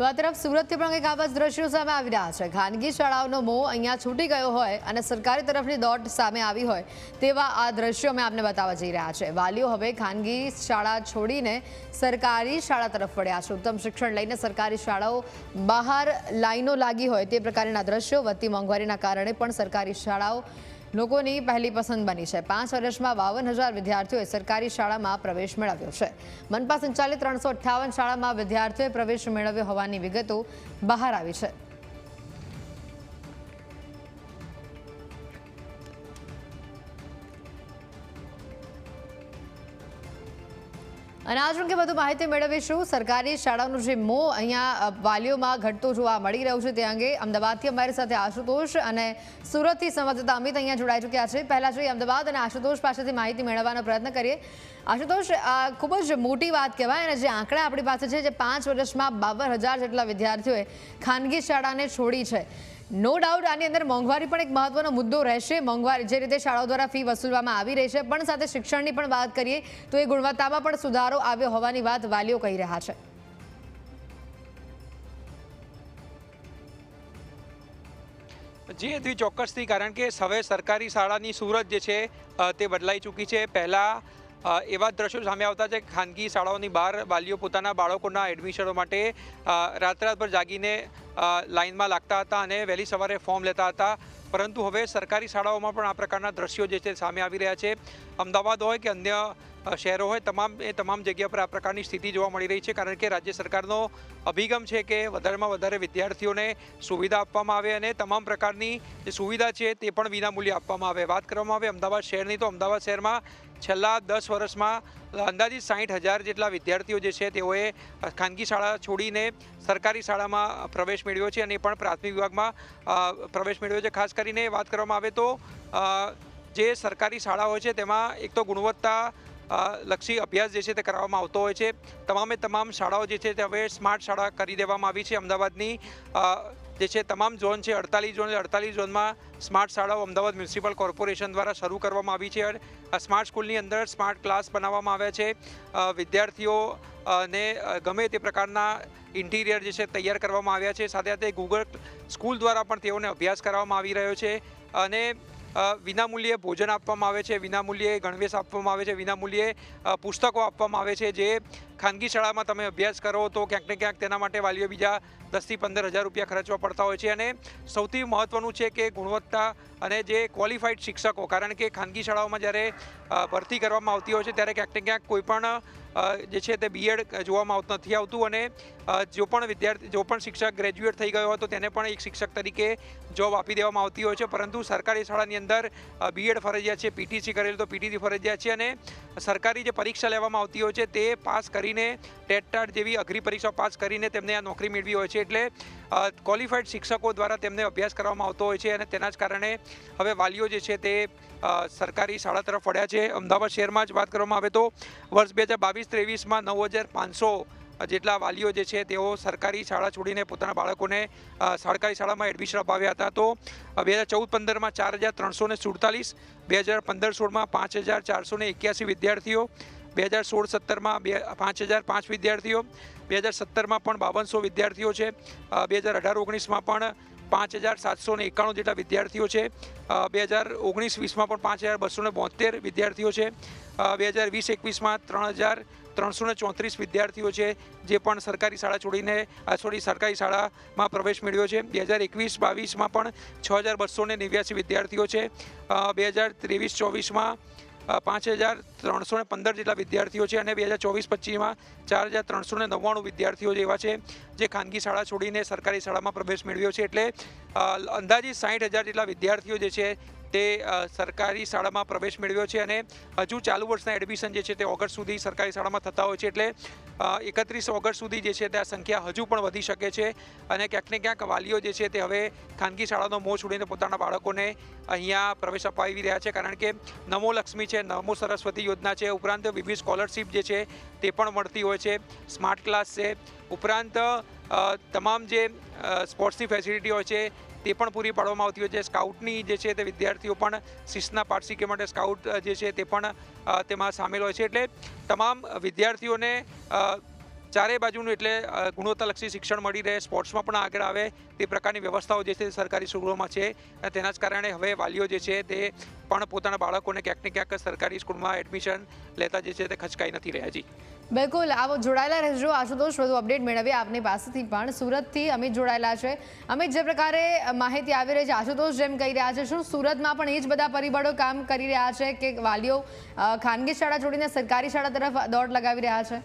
તો આ તરફ સુરતથી પણ કંઈક આવા દ્રશ્યો સામે આવી રહ્યા છે. ખાનગી શાળાઓનો મોહ અહીંયા છૂટી ગયો હોય અને સરકારી તરફની દોટ સામે આવી હોય તેવા આ દ્રશ્યો અમે આપને બતાવવા જઈ રહ્યા છે. વાલીઓ હવે ખાનગી શાળા છોડીને સરકારી શાળા તરફ વળ્યા છે. ઉત્તમ શિક્ષણ લઈને સરકારી શાળાઓ બહાર લાઈનો લાગી હોય તે પ્રકારના દ્રશ્યો વધતી મોંઘવારીના કારણે પણ સરકારી શાળાઓ લોકોની પહેલી પસંદ બની છે. પાંચ વર્ષમાં બાવન હજાર વિદ્યાર્થીઓએ સરકારી શાળામાં પ્રવેશ મેળવ્યો છે. મનપા સંચાલિત ત્રણસો શાળામાં વિદ્યાર્થીઓએ પ્રવેશ મેળવ્યો હોવાની વિગતો બહાર આવી છે. અને આજ અંગે વધુ માહિતી મેળવીશું. સરકારી શાળાનું જે મો અહીંયા વાલીઓમાં ઘટતું જોવા મળી રહ્યું છે તે અંગે અમદાવાદથી અમારી સાથે આશુતોષ અને સુરતથી સંવાદદાતા અમિત અહીંયા જોડાઈ ચૂક્યા છે. પહેલાં જોઈએ અમદાવાદ અને આશુતોષ પાસેથી માહિતી મેળવવાનો પ્રયત્ન કરીએ. આશુતોષ, આ ખૂબ જ મોટી વાત કહેવાય અને જે આંકડા આપણી પાસે છે જે પાંચ વર્ષમાં બાવન જેટલા વિદ્યાર્થીઓએ ખાનગી શાળાને છોડી છે. નો ડાઉટ આની અંદર મોંઘવારી પણ એક મહત્વનો મુદ્દો રહેશે. મોંઘવારી જે રીતે શાળાઓ દ્વારા ફી વસૂલવામાં આવી રહી છે, પણ સાથે શિક્ષણની પણ વાત કરીએ, તો એ ગુણવત્તામાં પણ સુધારો આવ્યો હોવાની વાત વાલીઓ કહી રહ્યા છે. જી એથી ચોક્કસથી કારણ કે હવે સરકારી શાળાની સુરત જે છે તે બદલાઈ ચૂકી છે. પહેલાં એવા દ્રશ્યો સામે આવતા છે ખાનગી શાળાઓની બહાર વાલીઓ પોતાના બાળકોના એડમિશનો માટે રાત રાતભર જાગીને લાઇનમાં લાગતા હતા અને વહેલી સવારે ફોર્મ લેતા હતા. પરંતુ હવે સરકારી શાળાઓમાં પણ આ પ્રકારના દ્રશ્યો જે છે સામે આવી રહ્યા છે. અમદાવાદ હોય કે અન્ય શહેરો હોય, તમામ, એ તમામ જગ્યા પર આ પ્રકારની સ્થિતિ જોવા મળી રહી છે, કારણ કે રાજ્ય સરકારનો અભિગમ છે કે વધારેમાં વધારે વિદ્યાર્થીઓને સુવિધા આપવામાં આવે અને તમામ પ્રકારની જે સુવિધા છે તે પણ વિનામૂલ્યે આપવામાં આવે. વાત કરવામાં આવે અમદાવાદ શહેરની, તો અમદાવાદ શહેરમાં છેલ્લા દસ વર્ષમાં અંદાજિત સાઠ હજાર જેટલા વિદ્યાર્થીઓ જે છે તેઓએ ખાનગી શાળા છોડીને સરકારી શાળામાં પ્રવેશ મેળવ્યો છે અને પણ પ્રાથમિક વિભાગમાં પ્રવેશ મેળવ્યો છે. ખાસ કરીને વાત કરવામાં આવે તો જે સરકારી શાળાઓ છે તેમાં એક તો ગુણવત્તા લક્ષી અભ્યાસ જે છે તે કરાવવામાં આવતો હોય છે. તમામે તમામ શાળાઓ જે છે તે હવે સ્માર્ટ શાળા કરી દેવામાં આવી છે. અમદાવાદની જે છે તમામ ઝોન છે, અડતાલીસ ઝોન અડતાલીસ ઝોનમાં સ્માર્ટ શાળાઓ અમદાવાદ મ્યુનિસિપલ કોર્પોરેશન દ્વારા શરૂ કરવામાં આવી છે. આ સ્માર્ટ સ્કૂલની અંદર સ્માર્ટ ક્લાસ બનાવવામાં આવ્યા છે. વિદ્યાર્થીઓ ને ગમે તે પ્રકારના ઇન્ટિરિયર જે છે તૈયાર કરવામાં આવ્યા છે. સાથે સાથે ગૂગલ સ્કૂલ દ્વારા પણ તેઓને અભ્યાસ કરાવવામાં આવી રહ્યો છે. અને વિનામૂલ્યે ભોજન આપવામાં આવે છે, વિનામૂલ્યે ગણવેશ આપવામાં આવે છે, વિનામૂલ્યે પુસ્તકો આપવામાં આવે છે, જે ખાનગી શાળામાં તમે અભ્યાસ કરો તો ક્યાંક ને ક્યાંક તેના માટે વાલીઓ બીજા દસથી પંદર હજાર રૂપિયા ખર્ચવા પડતા હોય છે. અને સૌથી મહત્ત્વનું છે કે ગુણવત્તા અને જે ક્વોલિફાઈડ શિક્ષકો, કારણ કે ખાનગી શાળાઓમાં જ્યારે ભરતી કરવામાં આવતી હોય છે ત્યારે ક્યાંક ને ક્યાંક કોઈ પણ જે છે તે બીએડ જોવામાં આવતું, નથી આવતું. અને જો પણ વિદ્યાર્થી, જો પણ શિક્ષક ગ્રેજ્યુએટ થઈ ગયો હોય તો તેને પણ એક શિક્ષક તરીકે જોબ આપી દેવામાં આવતી હોય છે. પરંતુ સરકારી શાળાની અંદર બીએડ ફરજિયાત છે પીટીસી કરેલું તો પીટીસી ફરજિયાત છે. અને સરકારી જે પરીક્ષા લેવામાં આવતી હોય છે તે પાસ કરીને ટેટટાટ જેવી અઘરી પરીક્ષા પાસ કરીને તેમને આ નોકરી મેળવી હોય છે એટલે ક્વોલિફાઈડ શિક્ષકો દ્વારા તેમને અભ્યાસ કરવામાં આવતો હોય છે અને તેના જ કારણે હવે વાલીઓ જે છે તે સરકારી શાળા તરફ વળ્યા છે. અમદાવાદ શહેરમાં જ વાત કરવામાં આવે તો વર્ષ બે હજાર બાવીસ ત્રેવીસમાં નવ હજાર પાંચસો જેટલા વાલીઓ જે છે તેઓ સરકારી શાળા છોડીને પોતાના બાળકોને સરકારી શાળામાં એડમિશન અપાવ્યા હતા. તો બે હજાર ચૌદ પંદરમાં ચાર હજાર ત્રણસો ને સુડતાલીસ, બે હજાર પંદર સોળમાં પાંચ હજાર ચારસો ને એક્યાસી વિદ્યાર્થીઓ બે હજાર સોળ સત્તરમાં બે પાંચ હજાર પાંચ વિદ્યાર્થીઓ, બે હજાર સત્તરમાં પણ બાવનસો વિદ્યાર્થીઓ છે. બે હજાર અઢાર ઓગણીસમાં પણ પાંચ હજાર સાતસો ને એકાણું જેટલા વિદ્યાર્થીઓ છે. બે હજાર ઓગણીસ વીસમાં પણ પાંચ હજાર બસો ને બોતેર વિદ્યાર્થીઓ છે. બે હજાર વીસ એકવીસમાં ત્રણ હજાર ત્રણસો ને ચોત્રીસ વિદ્યાર્થીઓ છે, જે પણ સરકારી શાળા છોડીને સોરી, સરકારી શાળામાં પ્રવેશ મેળવ્યો છે. બે હજાર એકવીસ બાવીસમાં પણ છ હજાર બસો ને નેવ્યાસી વિદ્યાર્થીઓ છે. બે હજાર ત્રેવીસ ચોવીસમાં પાંચ હજાર ત્રણસો ને પંદર જેટલા વિદ્યાર્થીઓ છે અને બે હજાર ચોવીસ પચીસમાં ચાર હજાર ત્રણસો ને નવ્વાણું વિદ્યાર્થીઓ જેવા છે, જે ખાનગી શાળા છોડીને સરકારી શાળામાં પ્રવેશ મેળવ્યો છે. એટલે અંદાજે સાઠ હજાર જેટલા વિદ્યાર્થીઓ જે છે, તે સરકારી શાળામાં પ્રવેશ મેળવ્યો છે અને હજુ ચાલુ વર્ષના એડમિશન જે છે તે ઓગસ્ટ સુધી સરકારી શાળામાં થતા હોય છે. એટલે એકત્રીસ ઓગસ્ટ સુધી જે છે તે આ સંખ્યા હજુ પણ વધી શકે છે અને ક્યાંક ને ક્યાંક વાલીઓ જે છે તે હવે ખાનગી શાળાનો મોં છોડીને પોતાના બાળકોને અહીંયા પ્રવેશ અપાવી રહ્યા છે. કારણ કે નમો લક્ષ્મી છે, નમો સરસ્વતી યોજના છે, ઉપરાંત વિવિધ સ્કોલરશિપ જે છે તે પણ મળતી હોય છે. સ્માર્ટ ક્લાસ છે, ઉપરાંત તમામ જે સ્પોર્ટ્સની ફેસિલિટી હોય છે તે પણ પૂરી પાડવામાં આવતી હોય છે. સ્કાઉટની જે છે તે વિદ્યાર્થીઓ પણ શિસ્તના પાઠ શીખવા માટે સ્કાઉટ જે છે તે પણ તેમાં સામેલ હોય છે. એટલે તમામ વિદ્યાર્થીઓને ચારે બાજુનું એટલે ગુણવત્તાલક્ષી શિક્ષણ મળી રહે, સ્પોર્ટ્સમાં પણ આગળ આવે, તે પ્રકારની વ્યવસ્થાઓ જે છે સરકારી સ્કૂલોમાં છે. અને તેના જ કારણે હવે વાલીઓ જે છે તે પણ પોતાના બાળકોને ક્યાંક ને ક્યાંક સરકારી સ્કૂલમાં એડમિશન લેતા જે છે તે ખચકાઈ નથી રહ્યા. જી. બિલકુલ, આવો જોડાયેલા રહેજો. આશુતોષ વધુ અપડેટ મેળવીએ આપની પાસેથી પણ. સુરતથી અમિત જોડાયેલા છે. અમિત, જે પ્રકારે માહિતી આવી રહી છે, આશુતોષ જેમ કહી રહ્યા છે, શું સુરતમાં પણ એ જ બધા પરિબળો કામ કરી રહ્યા છે કે વાલીઓ ખાનગી શાળા છોડીને સરકારી શાળા તરફ દોડ લગાવી રહ્યા છે?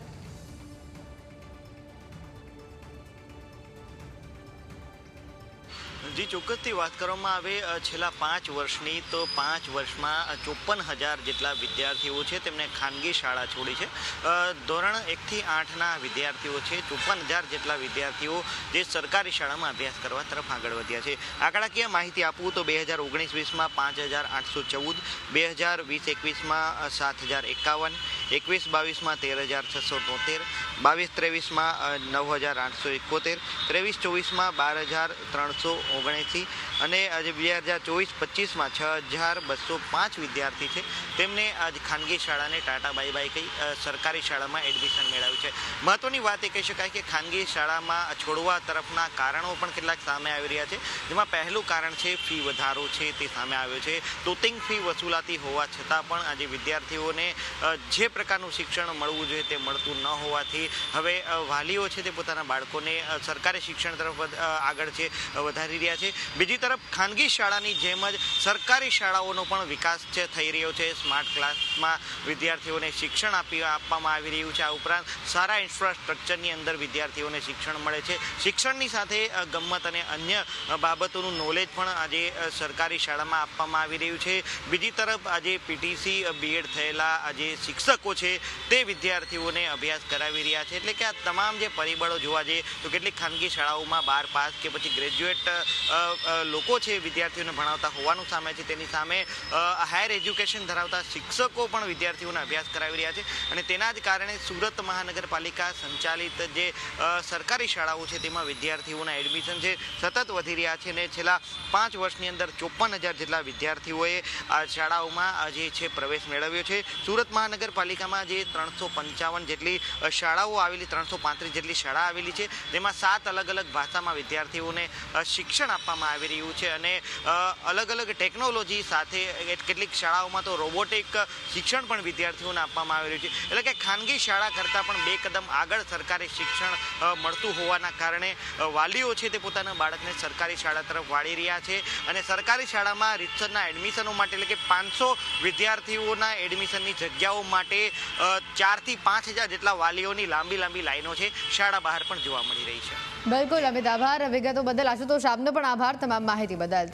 જી, ચોક્કસથી વાત કરવામાં આવે છેલ્લા પાંચ વર્ષની તો પાંચ વર્ષમાં ચોપન હજાર જેટલા વિદ્યાર્થીઓ છે તેમને ખાનગી શાળા છોડી છે. ધોરણ એકથી આઠના વિદ્યાર્થીઓ છે ચોપન હજાર જેટલા વિદ્યાર્થીઓ જે સરકારી શાળામાં અભ્યાસ કરવા તરફ આગળ વધ્યા છે. આંકડાકીય માહિતી આપું તો બે હજાર ઓગણીસ વીસમાં પાંચ હજાર આઠસો ચૌદ, બે હજાર વીસ એકવીસમાં સાત હજાર એકાવન, એકવીસ બાવીસમાં તેર હજાર છસો તોતેર બાવીસ, ત્રેવીસમાં નવ હજાર આઠસો એકોતેર, ત્રેવીસ, ચોવીસમાં, બાર હજાર ત્રણસો ઓગણએંસી અને આજે બે હજાર ચોવીસ, પચીસમાં, છ હજાર બસો પાંચ વિદ્યાર્થી છે. તેમને આજ ખાનગી શાળાને ટાટા બાય બાય કહી સરકારી શાળામાં એડમિશન મેળવ્યું છે. મહત્વની વાત એ કહી શકાય કે ખાનગી શાળામાં છોડવા તરફના કારણો પણ કેટલાક સામે આવી રહ્યા છે. જેમાં પહેલું કારણ છે, ફી વધારો છે તે સામે આવ્યો છે. તોતિંગ ફી વસૂલાતી હોવા છતાં પણ આજે વિદ્યાર્થીઓને જે પ્રકારનું શિક્ષણ મળવું જોઈએ તે મળતું ન હોવાથી હવે વાલીઓ છે તે પોતાના બાળકોને સરકારી શિક્ષણ તરફ આગળ છે વધારી રહ્યા છે. બીજી તરફ, ખાનગી શાળાની જેમ જ સરકારી શાળાઓનો પણ વિકાસ છે, થઈ રહ્યો છે. સ્માર્ટ ક્લાસમાં વિદ્યાર્થીઓને શિક્ષણ આપી, આપવામાં આવી રહ્યું છે. આ ઉપરાંત સારા ઇન્ફ્રાસ્ટ્રક્ચરની અંદર વિદ્યાર્થીઓને શિક્ષણ મળે છે. શિક્ષણની સાથે ગમત અને અન્ય બાબતોનું નોલેજ પણ આજે સરકારી શાળામાં આપવામાં આવી રહ્યું છે. બીજી તરફ, આજે પીટીસી બીએડ થયેલા આજે શિક્ષકો છે, તે વિદ્યાર્થીઓને અભ્યાસ કરાવી રહ્યા છે. એટલે કે આ તમામ જે પરિબળો જોવા જઈએ તો કેટલીક ખાનગી શાળાઓમાં બાર પાસ કે પછી ગ્રેજ્યુએટ લોકો છે વિદ્યાર્થીઓને ભણાવતા હોવાનું સામે છે. તેની સામે હાયર એજ્યુકેશન ધરાવતા શિક્ષકો પણ વિદ્યાર્થીઓને અભ્યાસ કરાવી રહ્યા છે. અને તેના જ કારણે સુરત મહાનગરપાલિકા સંચાલિત જે સરકારી શાળાઓ છે તેમાં વિદ્યાર્થીઓના એડમિશન છે સતત વધી રહ્યા છે અને છેલ્લા પાંચ વર્ષની અંદર ચોપન હજાર જેટલા વિદ્યાર્થીઓએ આ શાળાઓમાં જે છે પ્રવેશ મેળવ્યો છે. સુરત મહાનગરપાલિકામાં જે ત્રણસો પંચાવન જેટલી અ, શાળાઓ આવેલી ત્રણસો જેટલી શાળા આવેલી છે તેમાં સાત અલગ અલગ ભાષામાં વિદ્યાર્થીઓને શિક્ષણ આપવામાં આવી રહ્યું છે અને અલગ અલગ ટેકનોલોજી સાથે કેટલીક શાળાઓમાં તો રોબોટિક શિક્ષણ પણ વિદ્યાર્થીઓને આપવામાં આવી રહ્યું છે. એટલે કે ખાનગી શાળા કરતાં પણ બે કદમ આગળ સરકારી શિક્ષણ મળતું હોવાના કારણે વાલીઓ છે તે પોતાના બાળકને સરકારી શાળા તરફ વાળી રહ્યા છે અને સરકારી શાળામાં રીતસરના એડમિશનો માટે એટલે કે પાંચસો વિદ્યાર્થીઓના એડમિશનની જગ્યાઓ માટે ચારથી પાંચ હજાર જેટલા વાલીઓની લાંબી લાંબી લાઈનો છે. શાળા બહાર પણ જોવા મળી રહી છે. બિલકુલ, અમિત, આભાર. વિગતો બદલ આશુતોષ, આપનો પણ આભાર. તમામ માહિતી બદલ તો